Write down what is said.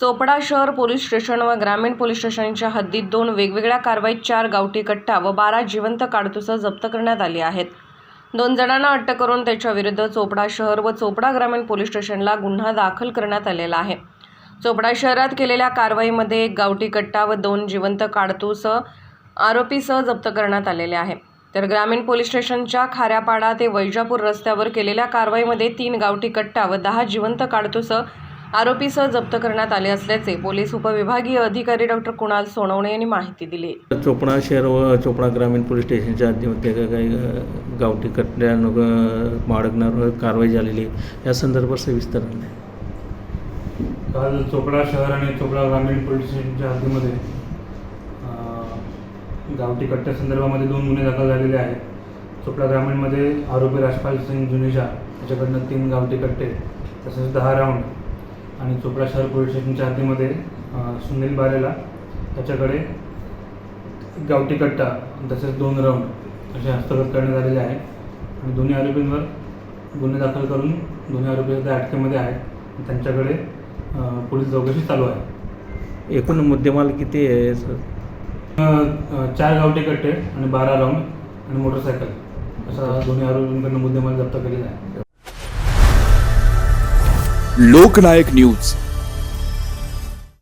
चोपडा शहर police station व ग्रामीण पोलीस स्टेशनच्या हद्दीत दोन वेगवेगळ्या कारवाईत चार गावठी कट्टा व बारा जिवंत काडतुसं जप्त करण्यात आली आहेत. दोन जणांना अटक करून त्याच्याविरुद्ध चोपडा शहर व चोपडा ग्रामीण पोलीस स्टेशनला गुन्हा दाखल करण्यात आलेला आहे. चोपडा शहरात केलेल्या कारवाईमध्ये एक गावठी कट्टा व दोन जिवंत काडतूसं आरोपीसह जप्त करण्यात आलेले आहे. तर ग्रामीण पोलीस स्टेशनच्या खाऱ्यापाडा ते वैजापूर रस्त्यावर केलेल्या कारवाईमध्ये तीन गावठी कट्टा व दहा जिवंत काडतूस आरोपीसह जप्त करण्यात आले असल्याचे पोलीस उपविभागीय अधिकारी डॉक्टर कुणाल सोनवणे यांनी माहिती दिली चोपडा शहर व चोपडा ग्रामीण पोलीस स्टेशनच्या हद्दीमध्ये का- काही गावठी कटण्यावर बाळगण्यावर कारवाई झालेली. या संदर्भात सविस्तर. काल चोपडा शहर आणि चोपडा ग्रामीण पोलीस स्टेशनच्या हद्दीमध्ये गावठी कट्ट्या संदर्भामध्ये दोन गुन्हे दाखल झालेले आहेत चोपडा ग्रामीणमध्ये आरोपी राजपाल सिंग जुनेजा त्याच्याकडनं तीन गावठी कट्टे तसेच दहा राऊंड आणि चोपडा शहर पोलीस स्टेशनच्या हद्दीमध्ये अं, सुनील बारेला त्याच्याकडे गावठी कट्टा तसेच दोन राऊंड असे हस्तगत करण्यात आलेले आहे आणि दोन्ही आरोपींवर गुन्हे दाखल करून दोन्ही आरोपी सध्या अटकेमध्ये आहेत. त्यांच्याकडे पोलीस चौकशी चालू आहे. एकूण मुद्देमाल किती आहे सर? चार गावठी कट्टे आणि बारा राऊंड आणि मोटरसायकल असा दोन्ही आरोपींकडनं मुद्देमाल जप्त केलेला आहे. लोकनायक न्यूज.